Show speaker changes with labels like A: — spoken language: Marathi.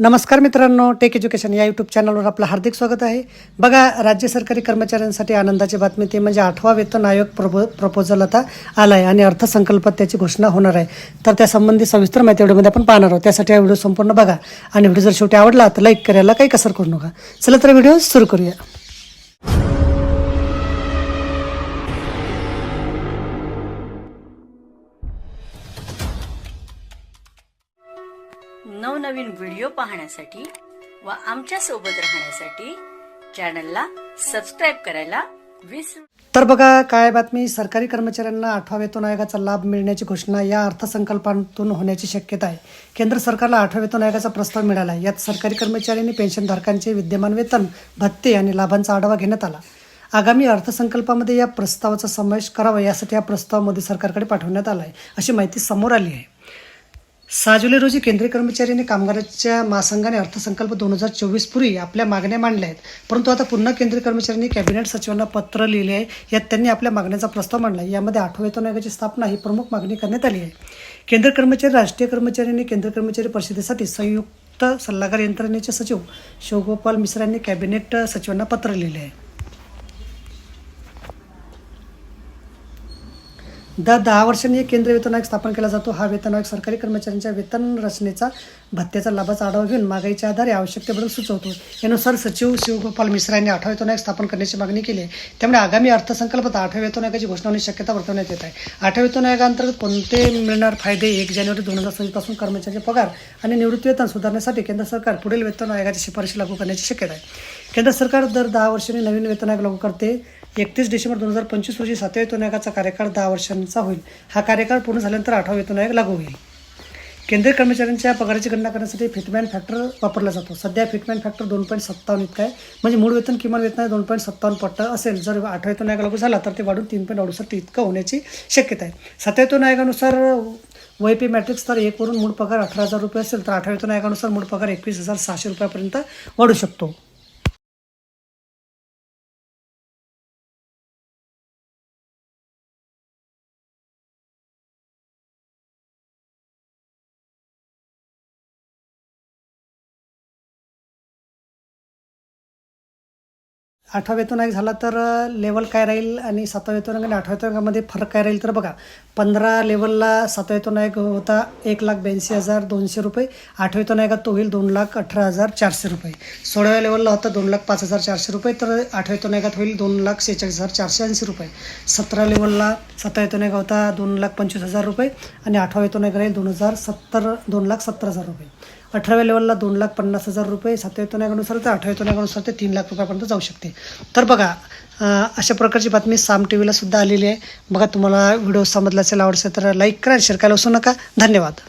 A: नमस्कार मित्रांनो टेक एज्युकेशन या यूट्यूब चॅनलवर आपलं हार्दिक स्वागत आहे. बघा राज्य सरकारी कर्मचाऱ्यांसाठी आनंदाची बातमी ते म्हणजे आठवा वेतन आयोग प्रपो प्रपोजल आता आला आहे आणि अर्थसंकल्पात त्याची घोषणा होणार आहे. तर त्यासंबंधी सविस्तर माहिती व्हिडिओमध्ये आपण पाहणार आहोत. त्यासाठी हा व्हिडिओ संपूर्ण बघा. आणि व्हिडिओ जर शेवटी आवडला तर लाईक करायला काही कसर करू नका. चला तर व्हिडिओ सुरू करूया.
B: नवनवीन व्हिडिओ पाहण्यासाठी व आमच्यासोबत राहण्यासाठी चॅनलला सबस्क्राईब करायला विसरू
A: तर बघा काय बातमी? सरकारी कर्मचाऱ्यांना आठवा वेतन आयोगाचा लाभ मिळण्याची घोषणा या अर्थसंकल्पातून होण्याची शक्यता आहे. केंद्र सरकारला आठव्या वेतन आयोगाचा प्रस्ताव मिळाला. यात सरकारी कर्मचारी आणि पेन्शनधारकांचे विद्यमान वेतन भत्ते आणि लाभांचा आढावा घेण्यात आला. आगामी अर्थसंकल्पामध्ये या प्रस्तावाचा समावेश करावा यासाठी हा प्रस्ताव मोदी सरकारकडे पाठवण्यात आला आहे अशी माहिती समोर आली आहे. सहा जुलै रोजी केंद्रीय कर्मचारी आणि कामगारांच्या महासंघाने अर्थसंकल्प दोन हजार चोवीस पूर्वी आपल्या मागण्या मांडल्या आहेत. परंतु आता पुन्हा केंद्रीय कर्मचाऱ्यांनी कॅबिनेट सचिवांना पत्र लिहिले आहे. यात त्यांनी आपल्या मागण्याचा प्रस्ताव मांडला यामध्ये आठवं वेतन आयोगाची स्थापना ही प्रमुख मागणी करण्यात आली आहे. केंद्र कर्मचारी राष्ट्रीय कर्मचारी आणि केंद्र कर्मचारी परिषदेसाठी संयुक्त सल्लागार यंत्रणेचे सचिव शिवगोपाल मिश्रा यांनी कॅबिनेट सचिवांना पत्र लिहिले आहे. दर दहा वर्षांनी केंद्रीय वेतन आयोग स्थापन केला जातो. हा वेतन आयोग सरकारी कर्मचाऱ्यांच्या वेतन रचनेचा भत्त्याचा लाभाचा आढावा घेऊन मागाईच्या आधारे आवश्यक ते बदल सुचवतो. यानुसार सचिव शिवगोपाल मिश्रा यांनी आठवा वेतन आयोग स्थापन करण्याची मागणी केली आहे. त्यामुळे आगामी अर्थसंकल्पात आठव्या वेतन आयोगाची घोषणा होण्याची शक्यता वर्तवण्यात येत आहे. आठव्या वेतन आयोगाअंतर्गत कोणते मिळणार फायदे एक जानेवारी दोन हजार सव्वीसपासून कर्मचाऱ्यांचे पगार आणि निवृत्ती वेतन सुधारण्यासाठी केंद्र सरकार पुढील वेतन आयोगाची शिफारशी लागू करण्याची शक्यता आहे. केंद्र सरकार दर दहा वर्षांनी नवीन वेतन आयोग लागू करते. एकतीस डिसेंबर दोन हजार पंचवीस रोजी सातव्या वेतन आयोगाचा कार्यकाळ दहा वर्षांचा होईल. हा कार्यकाळ पूर्ण झाल्यानंतर आठवा वेतन आयोग लागू होईल. केंद्रीय कर्मचाऱ्यांच्या पगाराची गणना करण्यासाठी फिटमॅन फॅक्टर वापरला जातो. सध्या फिटमॅन फॅक्टर दोन पॉईंट सत्तावन्न इतका आहे. म्हणजे मूळ वेतन किमान वेतन दोन पॉईंट सत्तावन्न पट्ट असेल. जर आठव्या वेतन आयोग लागू झाला तर ते वाढून तीन पॉईंट अडुसष्ट इतकं होण्याची शक्यता आहे. सातव्या वेतन आयोगानुसार पी मॅट्रिक्स तर एकवरून मूळ पगार अठरा हजार रुपये असेल तर आठव्या वेतन आयोगानुसार मूळ पगार एकवीस हजार सहाशे रुपयापर्यंत वाढू शकतो. आठवा वेतनांक झाला तर लेवल काय राहील आणि सातवा वेतनांक आणि आठव्या वेतनांकामध्ये फरक काय राहील? तर बघा पंधरा लेवलला सातवा वेतन होता एक लाख ब्याऐंशी हजार दोनशे रुपये आठव्या वेतन तो होईल दोन लाख अठरा हजार चारशे रुपये. सोळाव्या लेवलला होता दोन लाख पाच हजार चारशे रुपये तर आठव्या वेतन होईल दोन लाख शेहेचाळीस हजार चारशे ऐंशी रुपये. सतरा लेवलला सातवा वेतन होता दोन लाख पंचवीस हजार रुपये आणि आठवा वेतन राहील दोन हजार सत्तर दोन लाख सत्तर हजार रुपये. अठराव्या लेवलला दोन लाख पन्नास हजार रुपये सातव्या वेतन तर आठव्या वेतन ते तीन लाख रुपयापर्यंत जाऊ शकते. तर बघा अशा प्रकारची बातमी साम टी व्हीला सुद्धा आलेली आहे. बघा तुम्हाला व्हिडिओ समजला असेल आवडसेल तर लाईक करा शेअर करायला विसरू नका. धन्यवाद.